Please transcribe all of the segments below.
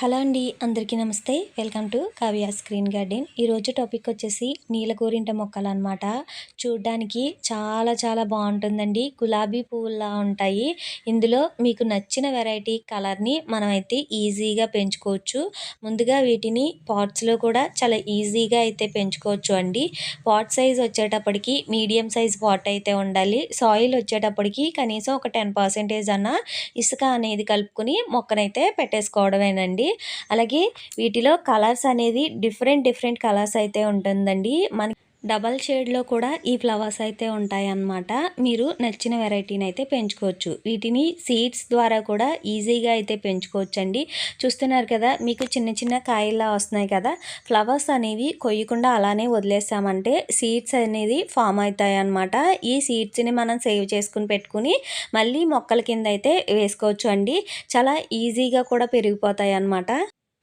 Hello అండి అందరికీ నమస్తే. Welcome to Kavya screen garden. ఈరోజు టాపిక్ వచ్చేసి నీలకూరింట మొక్కలు అనమాట చూడ్డానికి చాలా చాలా బాగుంటుందండి. గులాబీ పువ్వులా ఉంటాయి. ఇందులో మీకు నచ్చిన వెరైటీ కలర్ని మనమైతే ఈజీగా పెంచుకోవచ్చు. ముందుగా వీటిని పాట్స్లో కూడా చాలా ఈజీగా అయితే పెంచుకోవచ్చు అండి. పాట్ సైజ్ వచ్చేటప్పటికి మీడియం సైజ్ పాట్ అయితే ఉండాలి. సాయిల్ వచ్చేటప్పటికి కనీసం ఒక టెన్ పర్సెంటేజ్ అన్న ఇసుక అనేది కలుపుకొని మొక్కనైతే పెట్టేసుకోవడమేనండి. అలాగే వీటిలో కలర్స్ అనేది డిఫరెంట్ డిఫరెంట్ కలర్స్ అయితే ఉంటుందండి. మన డబల్ షేడ్లో కూడా ఈ ఫ్లవర్స్ అయితే ఉంటాయి అన్నమాట మీరు నచ్చిన వెరైటీని అయితే పెంచుకోవచ్చు. వీటిని సీడ్స్ ద్వారా కూడా ఈజీగా అయితే పెంచుకోవచ్చు అండి చూస్తున్నారు కదా మీకు చిన్న చిన్న కాయల్లా వస్తున్నాయి కదా ఫ్లవర్స్ అనేవి కొయ్యకుండా అలానే వదిలేసామంటే సీడ్స్ అనేది ఫామ్ అవుతాయి అన్నమాట ఈ సీడ్స్ని మనం సేవ్ చేసుకుని పెట్టుకుని మళ్ళీ మొక్కల కింద అయితే వేసుకోవచ్చు అండి చాలా ఈజీగా కూడా పెరిగిపోతాయి అన్నమాట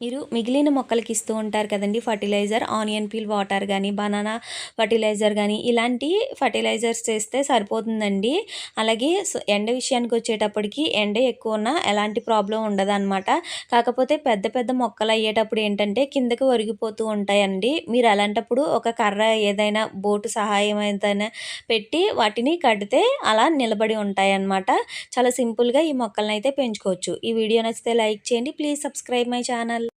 మీరు మిగిలిన మొక్కలకి ఇస్తూ ఉంటారు కదండి ఫర్టిలైజర్ ఆనియన్ పీల్ వాటర్ కానీ బనానా ఫర్టిలైజర్ కానీ ఇలాంటి ఫర్టిలైజర్స్ చేస్తే సరిపోతుందండి. అలాగే ఎండ విషయానికి వచ్చేటప్పటికి ఎండ ఎక్కువ ఉన్నా ఎలాంటి ప్రాబ్లం ఉండదన్నమాట. కాకపోతే పెద్ద పెద్ద మొక్కలు అయ్యేటప్పుడు ఏంటంటే కిందకి ఒరిగిపోతూ ఉంటాయండి. మీరు అలాంటప్పుడు ఒక కర్ర ఏదైనా బోటు సహాయం ఏదైనా పెట్టి వాటిని కడితే అలా నిలబడి ఉంటాయి అన్నమాట చాలా సింపుల్గా ఈ మొక్కలను అయితే పెంచుకోవచ్చు. ఈ వీడియో నచ్చితే లైక్ చేయండి. Please subscribe my channel.